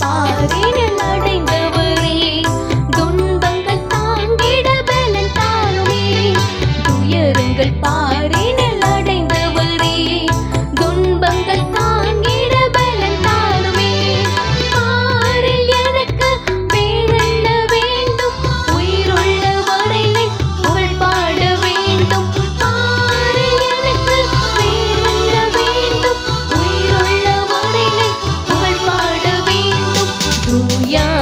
பாருங்கள் பா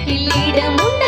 கூட்டிலிடமும்